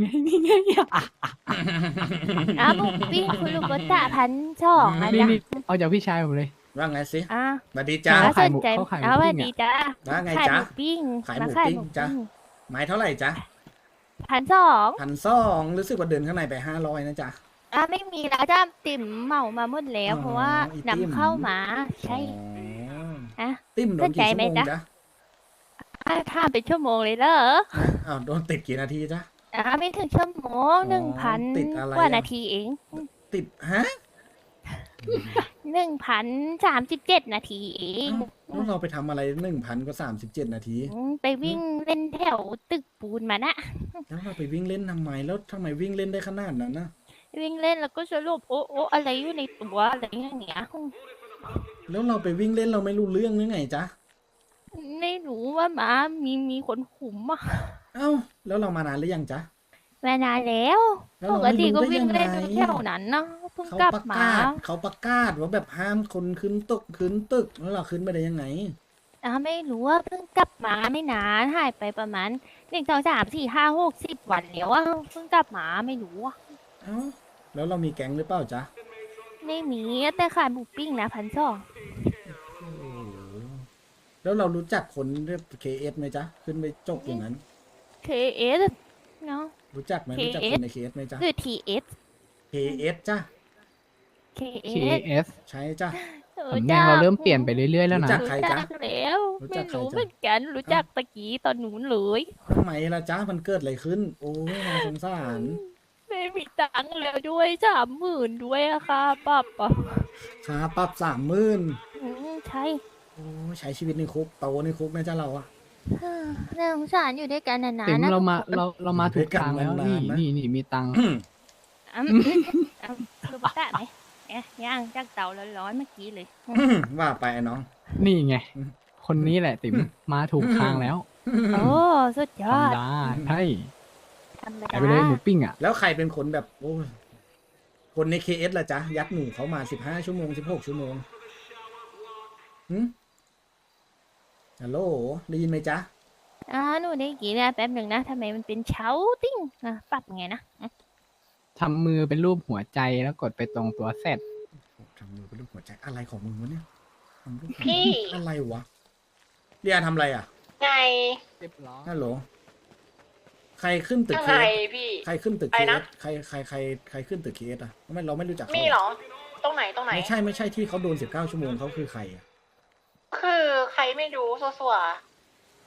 ไงนี่ไงอะอะหมูปิ้งคุณลูกกตะพันสองอะนี่จ้ะนี่เอาจากพี่ชายผมเลย ว่าไงสิอะสวัสดีจ้าเขาสขายนหมูใจเขาขายหมูอะสวัสปิ้งดีอะจ้าว่าไงขายหจ๊ะ มูปิ้งขายหมูขายปิ้งหมูจ้ะปิ้งไม้เท่าไหร่จ๊ะพันสองพันสองรู้สึกว่าเดินข้างในไปห้าร้อยนะจ๊ะ อะไม่มีแล้วจ้าติ่มเหมามาหมดแล้ว อ๋อเพราะว่าอีติ่ม นำเข้ามาใช่ อ๋ออะติ้มโดนสนใจกี่ชั่วไหมโมงจ๊ะ จ๊ะอะถ้าเป็นชั่วโมงเลยเหรออ้าวโดนติดกี่นาทีจ๊ะ อะไม่ถึงชั่วโมงอ๋อหนึ่งพันติดอะไรกว่าอะนาทีเองติดฮะหนึ่งพันสามสิบเจ็ดนาทีเองเอ้าแล้วเราไปทำอะไรหนึ่งพันก็สามสิบเจ็ดนาที อืมไปวิ่งเล่นแถวตึกปูนมานะ แล้วเราไปวิ่งเล่นทำไม แล้วทำไมวิ่งเล่นได้ขนาดนั้นนะวิ่งเล่นแล้วก็สรุปโอ้โอ้อะไรอยู่ในตัวอะไรอย่างเงี้ยแล้วเราไปวิ่งเล่นเราไม่รู้เรื่องหรือไงจ๊ะ ไม่รู้ว่าหมามีมีคนขุมอะ เอ้า แล้วเรามานานหรือยังจ๊ะ มานานแล้ว แล้วปเรากไม่ติรู้ก็ได้วิ่ยังงเล่นไงอยู่แถวนั้นเนาะเพิ่งเขากลับประมา กาศเขาประกาศว่าแบบห้ามคนขึ้นตึกขึ้นตึกแล้วเราขึ้นไปได้ยังไง อ่าไม่รู้ว่าเพิ่งกลับมาไม่นานหายไปประมาณหนึ่งสองสามสี่ห้าหกสิบวันแล้วอะเพิ่งกลับมาไม่รู้อะเอ้า แล้วเรามีแก๊งหรือเปล่าจ๊ะไม่มีแต่ขายหมูปิ้งนะพันสองโอ้โหแล้วเรารู้จักคนเรียกเคเอสไหมจ๊ะ ขึ้นไปจกอย่างนั้น เคเอสเนาะ รู้จักไหม KS รู้จักคนในเคเอสไหมจ๊ะหรือทีเอสเคเอสจ้ะเคเอส KS ใช่จ้ะสำเนียงเราเริ่มเปลี่ยนไปเรื่อยๆแล้วรู้นะจักใครจ๊ะรู้จักแล้วรู้จัไม่กใครรู้จ๊ะ เหมือนกันรู้จักตะกี้ตอนหนูนเลยทำไมล่ะจ๊ะ มันเกิดอะไรขึ้น โอ้ยน่าสงสาร ไม่มีตังค์แล้วด้วยสามหมื่นด้วยอะค่ะปับอะค่าปรับสามหมื่นอืมใช่ โอ้ยใช้ชีวิตในคุก โตในคุกนะจ๊ะเราอะ น่าสงสารอยู่ด้วยกันนานติ๋มๆนะเรามาเราเรามาถูกทางแล้วด้วยกันนี่นานๆนะ นี่นี่มีตังค์อืมอืมอืมดูปะตะไหมเอ๊ะย่างจากเตาร้อนๆเมื่อกี้เลยว่าไปไอ้น้อง นี่ไง อืมคนนี้แหละติ๋มมาถูกทางแล้วโอ้สุดยอดทำได้ใช่ธรรมขายดาไปเลยหมูปิ้งอะ แล้วใครเป็นคนแบบโอ้ยคนในเคเอสล่ะจ๊ะ ยัดหนูเขามาสิบห้าชั่วโมงสิบหกชั่วโมงหืม ฮัลโหลได้ยินไหมจ๊ะอ่าหนูได้กี่นะแป๊บหนึ่งนะทำไมมันเป็นเช้าติ้งอะปรับไงนะทำมือเป็นรูปหัวใจแล้วกดไปตรงตัวเซตทำมือเป็นรูปหัวใจอะไรของมึงวะเนี่ยทำรูปหัวใจพี่ อะไรวะเรียนทำอะไรอะไงเรียบร้อยฮัลโหลใครขึ้นตึกยังเคไงสพี่ ใครขึ้นตึกไปเคสนะใครใครใครใครขึ้นตึกเคสอะไม่เราไม่รู้จักเขามีเหรอ ตรงไหนตรงไหน ไม่ใช่ไม่ใช่ที่เขาโดนสิบเก้าชั่วโมงเขาคือใครอะ คือใครไม่รู้สัว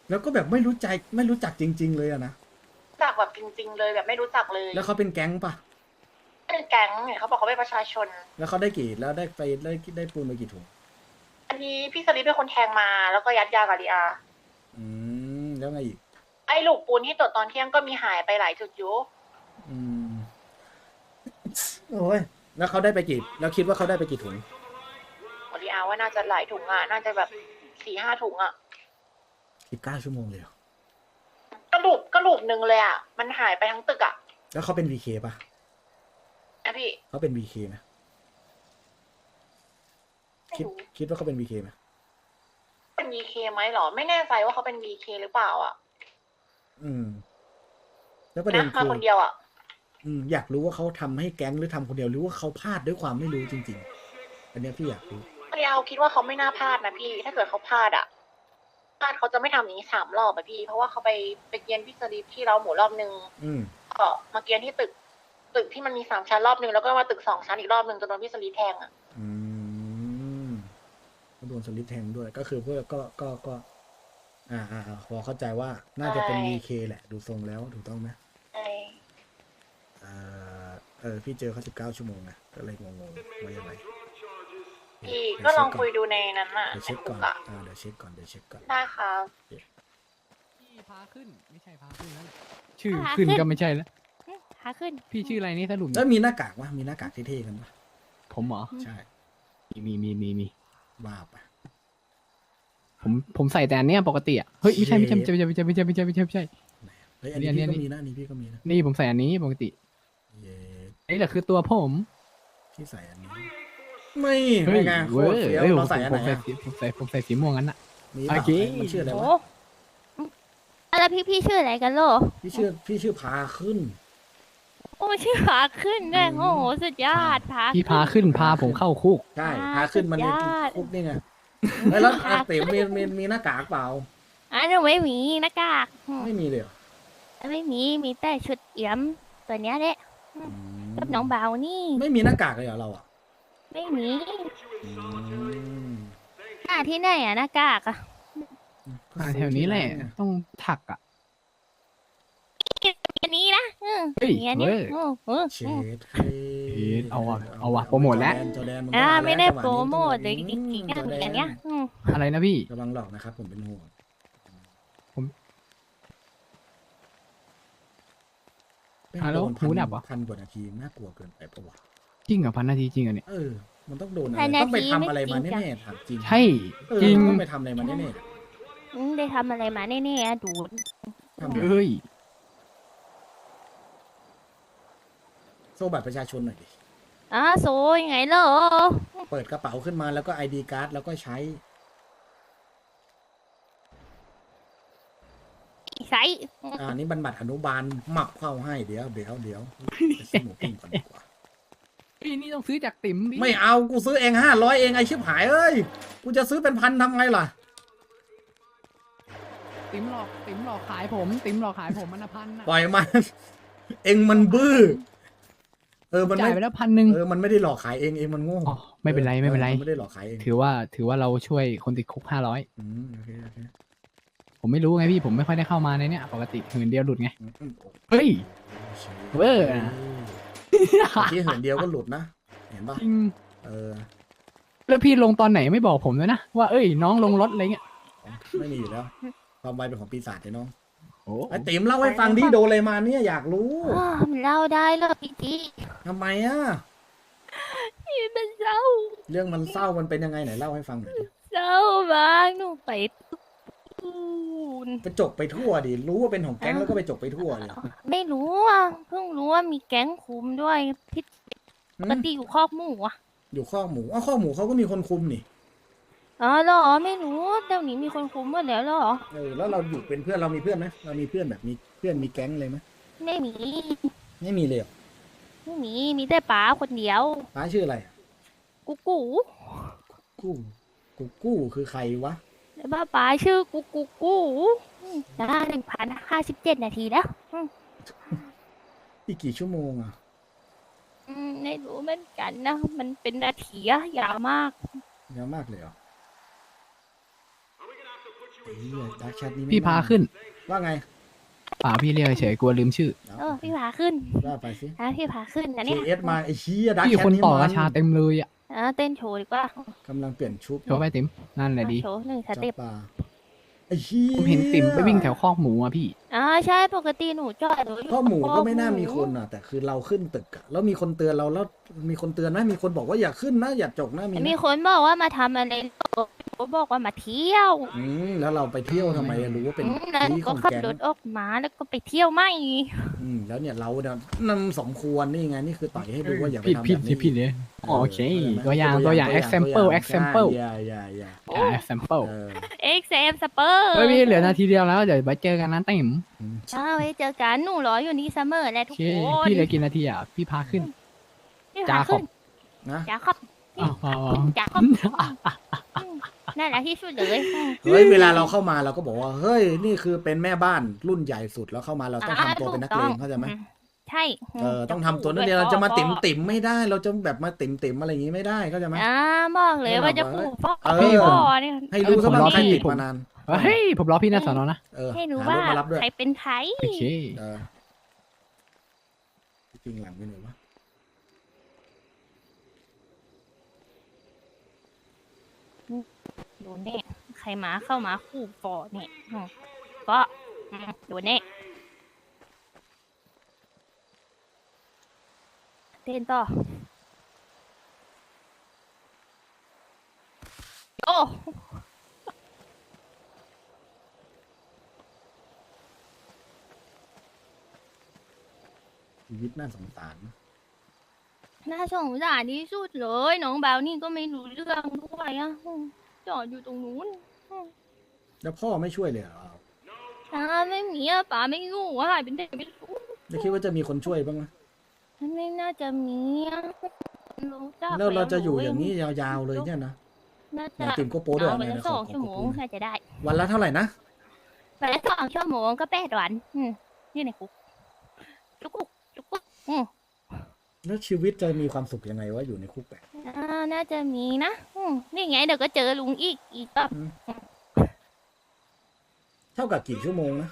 แล้วก็แบบไม่รู้ใจไม่รู้จักจริง ๆ เลยอะนะๆจากแบบจริง ๆ เลยแบบไม่รู้จักเลยแล้วเขาเป็นแก๊งปะเป็นแก๊งเนี่ยเขาบอกเขาเป็นประชาชน แล้วเขาได้กี่แล้วได้ไปได้ได้ปูนไปกี่ถุงอันนี้พี่สลิปเป็นคนแทงมาแล้วก็ยัดยากับดีอา อืมแล้วไงอีก ไอ้ลูกปูนที่ตรวจตอนเที่ยงก็มีหายไปหลายจุดอยู่ อืมโอ้ยแล้วเขาได้ไปกี่แล้วคิดว่าเขาได้ไปกี่ถุงดี อาว่าน่าจะหลายถุงอะ น่าจะแบบสี่ห้าถุงอะสิบเก้าชั่วโมงเลยเหรอกระดูกกระดูกหนึ่งเลยอะ มันหายไปทั้งตึกอะแล้วเขาเป็นวีเคปะนะพี่เขาเป็นวีเคไหมไม่คิดรู้คิดว่าเขาเป็นวีเคไหมเป็น VK ไหมเหรอ ไม่แน่ใจว่าเขาเป็น VK หรือเปล่าอะอืม แล้วประเด็นนะคืมาอคนเดียวอะ อืมอยากรู้ว่าเขาทำให้แก๊งหรือทำคนเดียวหรือว่าเขาพลาดด้วยความไม่รู้จริง ๆ อันเนี้ยพี่อยากรู้ พี่เอาคิดว่าเขาไม่น่าพลาดนะพี่ ถ้าเกิดเขาพลาดอะพลาดเขาจะไม่ทำอย่างนี้สามรอบอะพี่ เพราะว่าเขาไปไปเกียนพี่สลิปที่เราหมู่รอบนึงอืม ก็มาเกียนที่ตึก ตึกที่มันมีสามชั้นรอบนึงแล้วก็มาตึกสองชั้นอีกรอบนึงจนโดนพี่สลิปแทงอะอืมก็โดนสลิปแทงด้วย ก็คือเพื่อก็ก็ก็ อ่าอ่าอ่าพอเข้าใจว่าน่าจะเป็นใช่ VK แหละ ดูทรงแล้วถูกต้องไหมไอ้อ่าเออพี่เจอเขาสิบเก้าชั่วโมงนะก็เลยงงๆว่ายังไง พี่เดี๋วก็ลองเช็คุยดูในนั้นอะเดี๋ยวเช็คก่อนในอ่า เดี๋ยวเช็คก่อน เดี๋ยวเช็คก่อน ได้ครับ พี่พาขึ้นไม่ใช่พาขึ้นนั่นแหละชื่อพาขึ้นขึ้นก็ไม่ใช่แล้วอืมขาขึ้น พี่ชื่ออะไรนี่สรุปแล้วมีหน้ากากวะมีหน้ากากเท่ๆกันปะผมเหรอ ใช่ มีมีมีมีบ้าปะ ผมผมใส่แต่อันเนี้ยปกติอะ เฮ้ยไม่ใช่ไม่ใช่ไม่ใช่ไม่ใช่ไม่ใช่ไม่ใช่ไม่ใช่ไม่ใช่ไม่ใช่เฮ้ยอันนี้อันนี้ พี่อันนี้ก็มีนะอันนี้พี่ก็มีนะนี่ผมใส่อันนี้ปกติเย้นี่แหละคือตัวผม พี่ใส่อันนี้ ไม่เฮ้ยไม่ไงโคเว้ตรยเฟี้ยวเอ้ยผเรามใส่อันผไหนมใส่อะสีผมใส่ผมใส่สีม่วงงั้นอะ มีปะโอเค มันชื่ออะไรโอ้วะแล้วพี่พี่ชื่ออะไรกันโลพี่ชื่อพี่ชื่อพาขึ้น โอ้ชื่อพาขึ้นด้วยโอ้โหสุดยอดพาพี่พาขึ้นพาผมเข้าคุก ใช่อ่าพาขึ้นมาในสุดยอด คุกนี่ไงเอ้ยแล้วอาเต๋มมีมีมีหน้ากากเปล่าอันนี้ไม่มีหน้ากากอืมไม่มีเลยเหรอไม่มีมีแต่ชุดเอี่ยมตัวเนี้ยแหละอืมกับน้องเบานี่ ไม่มีหน้ากากเลยเหรอเราอะ ไม่มีอืมหาที่ไหนอะหน้ากากอะอ่าแถวนี้แหละ ต้องถักอะ อันนี้นะอืมเฮ้ยอันนี้เว้ย โอ้โหเชอืมดเฮ้เฮ้ยเอาว่ะเอาว่ะโปรโมทแล้ว จอแดนจอแดนอ่ามึงไม่ได้จังหวะโปรนี้โมทเลยอืจริงๆจอะอแดอันเนี้ยอืมอะไรนะพี่ ระวังหลอกนะครับผมเป็นห่วงผมแม่งอะแล้วโดนพันหูดับเหรอ พันกว่านาทีน่ากลัวเกินไปปะวะ จริงเหรอพันนาทีจริงเหรอเนี่ย เออ มันต้องโดนอะไรพันนาต้องไปทีทำอะไรไม่มาจริงจังแน่ๆถามจริงใช่ เออจริงต้องไปทำอะไรมาแน่อืมได้ทำอะไรมาแน่ๆอะดูดๆทำอะไรเอ้ย โซ่บัตรประชาชนหน่อยดิ อ่าโซยังไงเหรอเปิดกระเป๋าขึ้นมาแล้วก็ไอดีการ์ดแล้วก็ใช้ใช้อ่านี่บันบัตรอนุบาลหมับเข้าให้เดี๋ยวเดี๋ยวเดี๋ยวไปซื้อหมูปิ้งก่อนดีกว่า พี่นี่ต้องซื้อจากติ๋มพี่ไม่เอากูซื้อเองห้าร้อยเองไอชิบหายเอ้ยกูจะซื้อเป็นพันทำไงล่ะ ติ๋มหลอกติ๋มหลอกขายผม ติ๋มหลอกขายผมมันละพันน่ะปล่อยมัน เองมันบื้อ เออมันจ่าไม่ยไปแล้วพันหนึ่งเออมันไม่ได้หลอกขายเองเองมันโง่อ๋อไม่เป็นไรไม่เป็นไร ออไม่ได้หลอกขายเองถือว่าถือว่าเราช่วยคนติดคุกห้าร้อยอืมโอเคโอเคผมไม่รู้ไงพี่ผมไม่ค่อยได้เข้ามาในเนี้ยปกติหืนเดียวหลุดไงอืมอืมโอ้เฮ้ยโหเวอร์อะ ที่เหินเดียวก็หลุดนะ เห็นปะจริงเออ แล้วพี่ลงตอนไหนไม่บอกผมด้วยนะ ว่าเอ้ยน้องลงรถอะไรเงี้ยไม่มีอยู่แล้ว ความไวเป็นของปีศาจไอ้น้องโอ้ไอ้ติ๋มเล่าให้ฟังดิโดนอะไรมาเนี่ยอยากรู้อ้าวมันเล่าได้เหรอพี่จีทำไมอะพี่เป็นเศร้า เรื่องมันเศร้ามันเป็นยังไงไหนเล่าให้ฟังหน่อยดิเศร้ามากหนูไปตูน ไปจกไปทั่วดิ รู้ว่าเป็นของแก๊งแล้วก็ไปจกไปทั่วเลยไม่รู้อะเพิ่งรู้ว่ามีแก๊งคุมด้วยพิษหืปมกติอยู่คอกหมูอะอยู่ข้อกหมูอ้าวข้อกหมูเขาก็มีคนคุมนี่ อ๋อเหรอไม่รู้เดี๋ยวนี้มีคนคุมหมดแล้วเหรอ เออ แล้วเราอยู่เป็นเพื่อนเรามีเพื่อนไหมเรามีเพื่อนแบบมีเพื่อนมีแก๊งเลยไหมไม่มีไม่มีเลยเหรอไม่มีมีแต่ป๋าคนเดียว ป้าชื่ออะไร กูกูกู้กูกู้คือใครวะ แล้วป้าป๋าชื่อกูกูกูนะหนึ่งพันห้าสิบเจ็ดนาทีแล้วอืมอีกกี่ชั่วโมงอะ อืมไม่รู้เหมือนกันนะ มันเป็นนาทีอะยาวมาก เยอะมากเลยเหรอไอ้เหี้ยดาร์กแชทนี่ไม่พี่พาขึ้นว่าไงป่าพี่เรียกเฉยๆกลัวลืมชื่อ เออพี่พาขึ้น ว่าไปสินะพี่พาขึ้นนะเคเนี่ยเอสมาไอ้เชี่ยดาร์กพี่แชทคนนี่ต่อมัราชาเต็มเลยอะเออเต้นโชว์ดีกว่ากำลังเปลี่ยนชุดโชว์ไปติ๋มนั่นแหละดีโชว์หนึ่งสจับเต็ปปลาไอ้เชี่ยผมเห็นติ๋มไปวิ่งแถวคอกหมูอะพี่ อ่าใช่ปกติหนูจอดรถยู่ข้อหมูตรงก็ไม่น่าหมีคนอะ แต่คือเราขึ้นตึกอะแล้วมีคนเตือนเราแล้วมีคนเตือนไหมมีคนบอกว่าอย่าขึ้นนะอย่าจกนะมีไหมมีคนบอกว่ามาทำอะไรหนูบอกว่ามาเที่ยวอืมแล้วเราไปเที่ยวทำไมอะรู้ว่าเป็นอืมแล้วหนูที่ขก็องขับแก๊งรถออกมาแล้วก็ไปเที่ยวไม่ อืมแล้วเนี่ยเราเนี่ยนั่นสมควรนี่ไงนี่คือต่อยให้ดูว่าอย่าไปผิดทำผิดแบบผินี้ดผิดเลยโอเคข้าใจไหมตัวอย่างตัวอย่าง example example อย่าอย่าอย่าอ่า example เออเอ็กเซมสเปอร์เฮ้ยพี่เหลือนาทีเดียวแล้ว เดี๋ยวไปเจอกันนะติ๋มอืมเอาไว้เจอกันหนูรออยู่นี่เสมอแหละโอทุกเคคนพี่เหลือกี่นาทีอะพี่พาขึ้น พี่จาพาขอขึ้บนนะจ้าขอบอ๋ออ๋ออ๋อจ้าขอบอืม นั่นแหละที่สุดเลยอืมเฮ้ยเวลาเราเข้ามาเราก็บอกว่าเฮ้ยนี่คือเป็นแม่บ้านรุ่นใหญ่สุดแล้วเข้ามาเราต้องทำตัวเป็นนักเลงเข้าใจไหมอืใช่เออต้องทำตัวนักเลงเราจะมาติ่มติ่มไม่ได้ เราจะแบบมาติ่มติ่มอะไรอย่างงี้ไม่ได้เข้าใจไหมอ่าบอกเลยว่าจะขู่ฟอกเออพ่อเนี่ยให้รู้ซะบ้างผมรอใครพี่ติดมานานเฮ้ยผมรอพี่หน้าสอนอนะเออให้รู้หาว่ารถมารับด้วยใครเป็นใครโอเคเออจริงหลังไปหน่อยวะ โดนแน่ใครมาเข้ามาขู่ฟอเนี่ยอืมก็อืมโดนแน่เต้นต่อโอ้ชีวิตน่าสงสาร น่าสงสารที่สุดเลย น้องเบานี่ก็ไม่รู้เรื่องด้วยอะอืม จอดอยู่ตรงนู้นแล้วพ่อไม่ช่วยเลยเหรออ่าไม่มีอะป๋าไม่รู้ว่าหายเป็นเด็กไม่รู้จะคิดว่าจะมีคนช่วยบ้างไหมมันไม่น่าจะมีอะรู้จักแล้วเราจะอยู่แล้อย่างนี้ยาวๆเลยเนี่ยนะน่าไหนจะติ่มโกโปรด้วยเอาไหไปนละๆขสอองขอชั่วโมงโกโปรน่าจะได้วันละเท่าไหร่นะไปละสองชั่วโมงก็แปดวันอืมนี่ในคุกจุกกุกจุกกุกอืม แล้วชีวิตจะมีความสุขยังไงวะอยู่ในคุกแบบ อ่าน่าจะมีนะอืมนี่ไงเดี๋ยวก็เจอลุงอีกอีกก็เท่ากับกี่ชั่วโมงนะ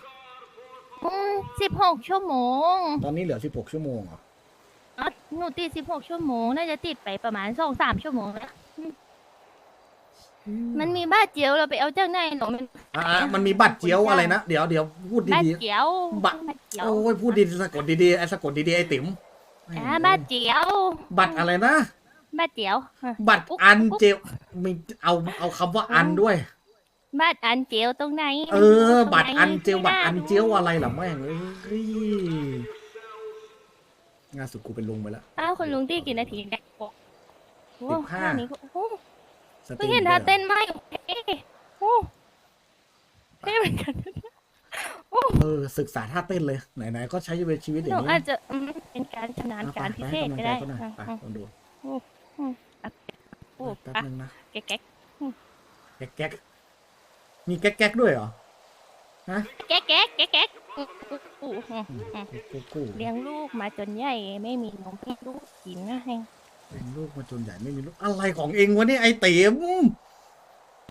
สิบหกชั่วโมงตอนนี้เหลือ 16 ชั่วโมงเหรออ๋อหนูติดสิบหกชั่วโมง น่าจะติดไปประมาณสองสามชั่วโมงแล้วอืมมันมีบ้าเจียวเราไปเอาจากไหนหรอมันอ่ามันมีบัตรเจียวอะไรนะ เดี๋ยวเดี๋ยวพูดบ้าดี เจียวบะบ้าเจีๆยวโอ้ยพูดดีๆสะกดดีๆไอ้สะกดดีๆไอ้ติ๋มอ่าบ้าเจียว บัตรอะไรนะ บ้าเจียวอะบัตรอันเจลมีเอาเอาคำว่าอันด้วยบ้าอันเจียวตรงไหน เออตรงไหนบัตรอันเจลไม่บัตรน่าอันดูเจลอะไรล่ะแม่งเอ้ยงานสุดกูเป็นลุงไปแล้วอ้าวคุณลุงตีกี่นาทีเนี่ยบอกโอ้สิบห้าท่นี้ก็โอ้สตเพิ่รีงมเห็นไปท่าเหรอเต้นไหมเอ๊ะโอ้เท่เหมือนกันเออศึกษาท่าเต้นเลย ไหนๆก็ใช้ชีวิตชีวิตอหย่านูงนี้อาจจะอืมเป็นการชำนาญเอาไปการพิไปเศให้ษกำลังก็ใจได้เขาหน่อยอะไปอะลองดู อืมอืมอะโอ้แป๊บอะนึงนะแก๊กแก๊กแก๊กแก๊กมีแก๊กแก๊กด้วยเหรอแก๊กแก๊กแก๊กแก๊กอู้อู้อู้อืมอืมกูกูเลี้ยงลูกมาจนใหญ่ไม่มีนมให้ลูกกินนะให้เป็นลูกมาจนใหญ่ไม่มีลูกอะไรของเองวะเนี่ยไอเต๋ม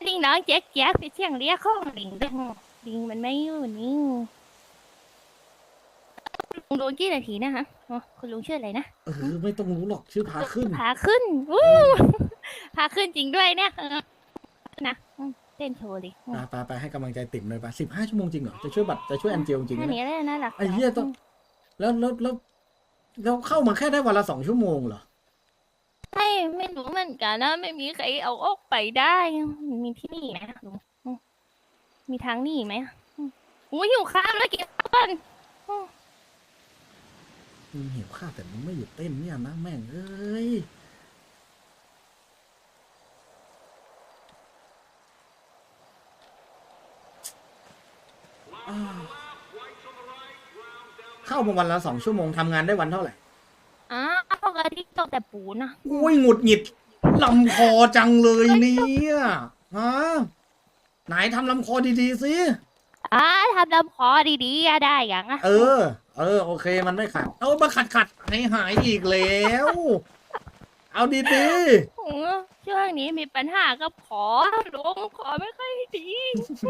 ลิงน้องแจ๊กแจ๊กไปเที่ยงเรียกข้องลิงด้วยลิงมันไม่อยู่นิ่งลุงโดนกี่นาทีนะฮะ อ๋อคุณลุงชื่ออะไรนะเออไม่ต้องรู้หรอกชื่อพาขึ้น พาขึ้นวู้พาขึ้นจริงด้วยเนี่ยเออนะอืมเต้นโชว์ดิอืมไปไปไปให้กำลังใจติ๋มเลยปะสิบห้าชั่วโมงจริงเหรอ จะช่วยบัตรจะช่วยแอนเจลจริงแค่ไหมนี้เลยนะหลักไอ้เหี้ยต้อง แล้วแล้วแล้วเราเข้ามาแค่ได้วันละสองชั่วโมงเหรอ ใช่ไม่รู้เหมือนกันนะ ไม่มีใครเอาออกไปได้ มีที่นี่ไหมลุงอืมมีทางหนี่ไหมอืมอุ้ยหิวข้าวแล้วกินก่อนมึ งหิวข้าวแต่มึงไม่หยุดเต้นเนี่ยนะแม่งเอ้ยเข้ามาวันละสองชั่วโมงทำงานได้วันเท่าไหร่อ้าวปกติตกแต่ปูนะอุ้ยหงุดหงิดลำคอจังเลยเนี่ยฮะไหนทำลำคอดีๆสิอ้าทำลำคอดีๆอะได้ยังอะเออ เออโอเคมันไม่ขัดเอามาขัดขัดให้หายอีกแล้ว เอาดีอืมช่วงนี้มีปัญหากับคอลุงคอไม่ค่อยดี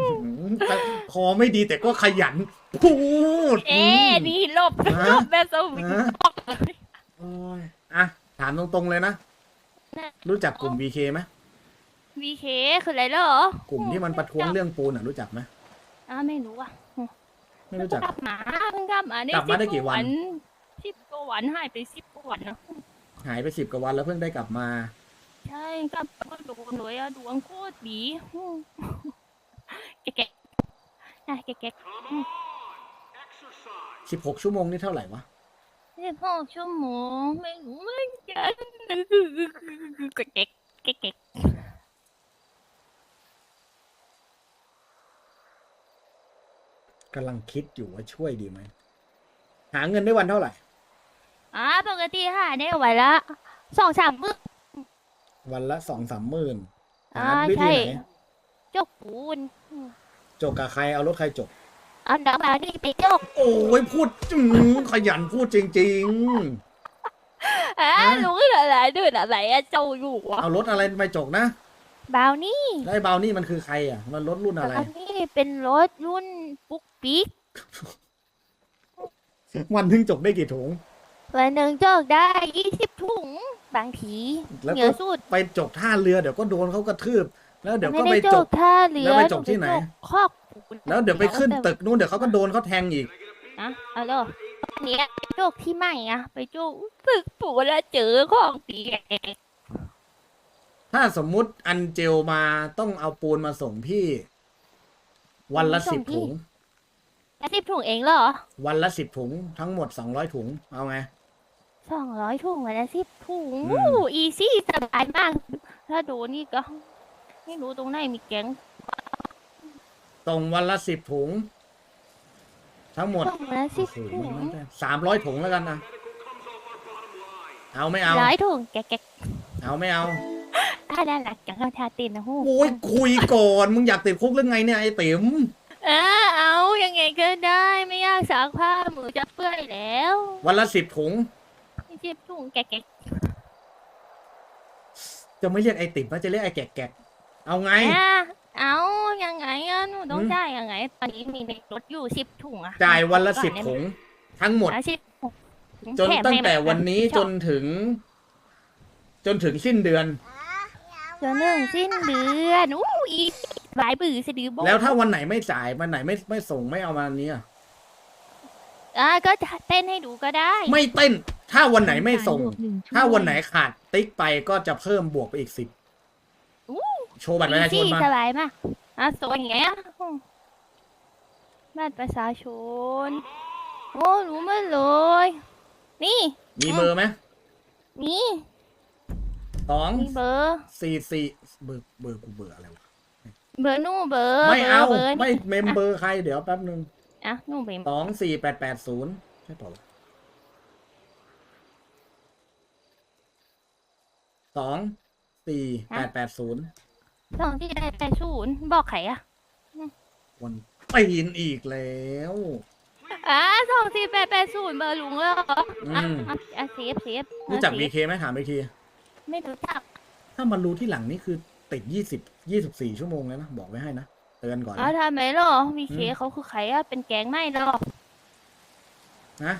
ๆแต่คอไม่ดีแต่ก็ขยันพูดเอ๊ะนี่หลบฮะหลบแบบสวิงฮะออกเลยโอ้ยอะถามตรงๆเลยนะ รู้จักกลุ่ม BK ไหมวีเคคืออะไรเหรอ กลุ่มที่มันประท้วงเรื่องปูนอะรู้จักไหมอ้าวไม่รู้อะ ไม่รู้จัก กลับมาเพิ่งกลับมาได้กลับมาได้กี่วัน สิบกว่าวันหายไปสิบกว่าวันนะหายไปสิบกว่าวันแล้วเพิ่งได้กลับมา ใช่กลับมาก็โดนเลยอะดวงโคตรดีอืมแกะแกะอะแกะแกะสิบหกชั่วโมงนี่เท่าไหร่วะสิบหกชั่วโมงไม่รู้เหมือนกันแกะแกะแกะแกะกำลังคิดอยู่ว่าช่วยดีไหม หาเงินได้วันเท่าไหร่อ่าปกติหาได้วันละสองสามมื้อวันละสองสามหมื่นหาอ่าวิใช่ธีไหนจกปูนจกกับใครเอารถใครจกเอาน้ำมานี่ไปจกโอ้ยพูดอืมขยันพูดจริงอ่าฮะ รู้อะไรด้วยอะไรอะเจ้าอยู่ๆ อะเอารถอะไรไปจกนะบาวนี่แล้วไอ้บาวนี่มันคือใครอะ มันรถรุ่นอะไร บาวนี่เป็นรถรุ่นปุ๊ก ปิ๊กวันหนึงจกได้กี่ถุง วันหนึ่งจกได้ยี่สิบถุง บางทีแล้วเหนีก็ยวสุดไปจกท่าเรือเดี๋ยวก็โดนเขากระทืบ แล้วเดี๋ยวไม่ก็ได้ไปจจก กท่าเรือแล้วไปจกที่ไหนนูปคอกปูนแล้วเดี๋ยวไปขึ้นตึกนู้นเดี๋ยวเขาก็โดนเขาแทงอีก นะเอาเลยตอนเนี้ยจกที่ใหม่อะไปจกตึกปูนแล้วเจอของเปียกถ้าสมมุติอันเจลมาต้องเอาปูนมาส่งพี่ วันละสิบถุง แล้วสิบถุงเองเหรอวันละสิบถุงทั้งหมดสองร้อยถุง เอาไง สองร้อยถุงวันละสิบถุงอืมอีซี่สบายมาก ถ้าโดนนี่ก็ไม่รู้ตรงไหนมีแก๊งตรงวันละสิบถุง ทั้งหมดถุงละสิบถุงสามร้อยถุงแล้วกันนะเอาไม่เอา ร้อยถุงแกะแกะเอาไม่เอาอะน่ารักจังเอาทาตินนะฮู้โอ้ยคุยก่อน มึงอยากติดคุกเรื่องไงเนี่ยไอ้ติ๋ม เออเอายังไงก็ได้ไม่ยากซักผ้ามือจะเปื่อยแล้ววันละสิบถุงจิบถุงแกะแกะจะไม่เรียกไอ้ติ๋มนะจะเรียกไอ้แกะแกะเอาไง อะเอายังไงอะหนูต้องอืม จ่ายยังไง ตอนนี้มีในรถอยู่สิบถุงอะจ่ายวันละก่อสิบได้ไถุง ทั้งหมดอะสิบถุงจนถมตั้งให้แต่มัวันนี้ชจอบนถึง จนถึงสิ้นเดือน จนหนึ่งสิ้นเดือนอู้อีก หลายบือสะดือโบแล้วถ้าวันไหนไม่จ่ายวันไหนไม่ไม่ส่งไม่เอามาอันเนี้ยอะก็เต้นให้ดูก็ได้ ไม่เต้น ถ้าวันไหนไม่ส่งบวกหนึ่งช่วยถ้าวันไหนขาดติ๊กไปก็จะเพิ่มบวกไปอีกสิบอู้โชว์บัตรประชาชนอีมาซี่สบายมากอะสวยอย่างเงี้ยบัตรประชาชน โอ้รู้มาเลย นี่ มีเบอร์ไหมนี่สองมีเบอร์สี่สี่เบอร์เบอร์กูเบอร์อะไรวะ เบอร์นู่นเบอร์ไม่เอาบร์บร์ไม่นี่เมมเบอร์ใครเดี๋ยวแป๊บนึงอะนู่นเบอร์สองสี่แปดแปดศูนย์ใช่เปล่าวะสองสี่แปดแปดศูนย์สองที่ได้แปดศูนย์บอกใครอะวันปีนอีกแล้วอะสองสี่แปดแปดศูนย์เบอร์ลุงเหรออะอืมอะอะเซฟเซฟรู้จักเซบีฟเคไหมถามบีเคไม่รู้จัก ถ้ามารู้ที่หลังนี่คือ ติดยี่สิบยี่สิบสี่ชั่วโมงแล้วนะบอกไว้ให้นะเตือนก่อนอ๋อนะทำไมเหรอวีเคอืม เขาคือใครอะเป็นแก๊งไม่หรอนะ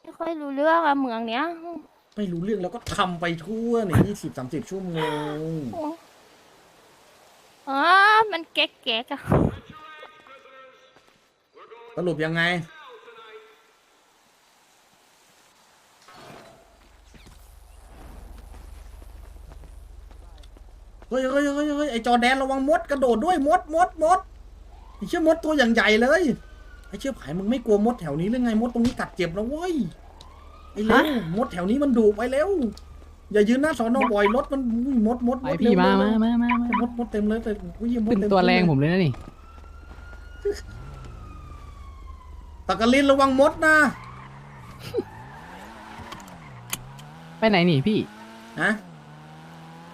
ไม่ค่อยรู้เรื่องอะเมืองเนี้ยไม่รู้เรื่องแล้วก็ทำไปทั่วเนี่ยยี่สิบสามสิบชั่วโมงอ๋อมันแก๊กแก๊กอะสรุปยังไง เฮ้ยเฮ้ยเฮ้ยเฮ้ยไอจอแดนระวังมดกระโดดด้วยมดมดมดไอเชื่อมดตัวอย่างใหญ่เลยไอเชื่อผายมึงไม่กลัวมดแถวนี้หรือไงมดตรงนี้กัดเจ็บนะเว้ยไอเร็วมดแถวนี้มันดุไปเร็วอย่ายืนหน้าสอนอบ่อยรถมันอุ้ยมดมดไปมดพี่เร็วมาเร็มาวมามามามดมดเต็มเลยแต่อุ้ยมดขึ้นเต็มตัวแรงเลยผมเลยนะนี่ตะกะลินระวังมดนะ ไปไหนนี่พี่ฮะ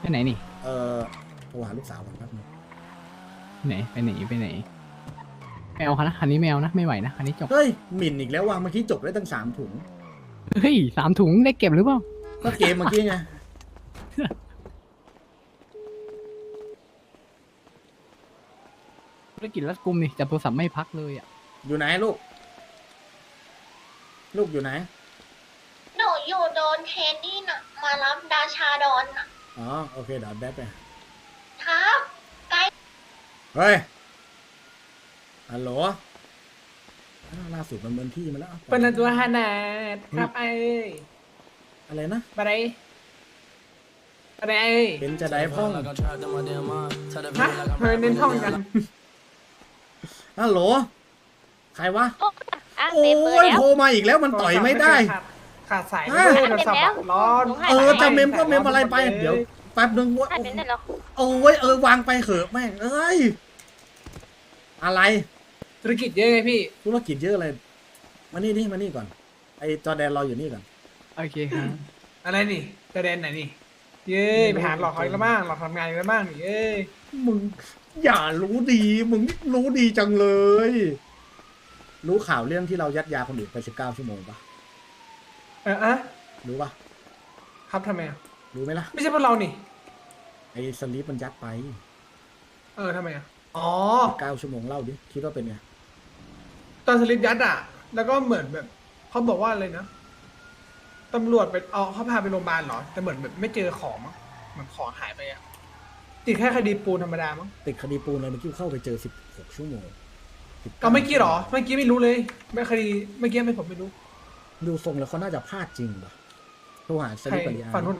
ไปไหนนี่ เอ่อโทรหาลูกสาวก่อนแป๊บนึงไหนไปไหนไปไหนไม่เอาคันนะคันนี้ไม่เอานะไม่ไหวนะคันนี้จบเฮ้ยหมิ่นอีกแล้วว่ะเมื่อกี้จบได้ตั้งสามถุงเฮ้ยสามถุงได้เก็บหรือเปล่าก็เกมเมื่อกี้ไงธุรกิจรัดกุมนี่จับโทรศัพท์ไม่พักเลยอะอยู่ไหนลูก ลูกอยู่ไหน หนูอยู่โดนเคนนี่น่ะมารับดาชาดอนน่ะ อ๋อ โอเคเดี๋ยวแดดไปครับเฮ้ยฮัลโหลอ้าวล่าสุดมันเมินที่มาแล้วเป็นตัวขนาดครับไอ้อะไรนะบะไรบะไรเป็นจะได้พ้องฮะเฮ้ยเน้นท่องกันฮัลโหลใครวะ โอ้อะโอ้เต็มเบอร์ยแล้วโทรมาอีกแล้วมันต่อยไม่ได้ขา ขาดสายฮะไม่ได้โทรศัพท์อะร้อนเออจะเมมก็เมมอะไรไปเดี๋ยวแป๊บนึงว่าอ่านเป็นได้หรอโอ้ยเออวางไปเถอะแม่งเอ้ย อะไรธุรกิจเยอะไงพี่ ธุรกิจเยอะเลยมานี่นี่มานี่ก่อน ไอจอแดนรออยู่นี่ก่อน โอเคครับ อะไรนี่จะเดนไหนนี่ เย้ไปหาหลอกเขาอีกแล้วบ้างหลอกทำงานอีกแล้วบ้างนี่เย้มึง อย่ารู้ดีมึงรู้ดีจังเลย รู้ข่าวเรื่องที่เรายัดยาคนอื่นไปสิบเก้าชั่วโมงปะ เอออะรู้ปะครับทำไมอะรู้ไหมล่ะไม่ใช่พวกเรานี่ไอสลีปมันยัดไปเออทำไมอะอ๋อเก้าชั่วโมงเล่าดิคิดว่าเป็นไงตอนสลิปยัดอะแล้วก็เหมือนแบบเขาบอกว่าอะไรนะตำรวจไปเอาเขาพาไปโรงพยาบาลเหรอ แต่เหมือนแบบไม่เจอของมั้งเหมือนของหายไปอะติดแค่คดีปูนธรรมดามั้งติดคดีปูนเลยเมื่อกี้เข้าไปเจอสิบหกชั่วโมง19เอาเมื่อกี้เหรอเมื่อกี้ไม่รู้เลยไม่คดีเมื่อกี้ไม่ผมไม่รู้ ดูทรงแล้วเขาน่าจะพลาดจริงปะโทรหาสใครลิปปริยาฝันทุน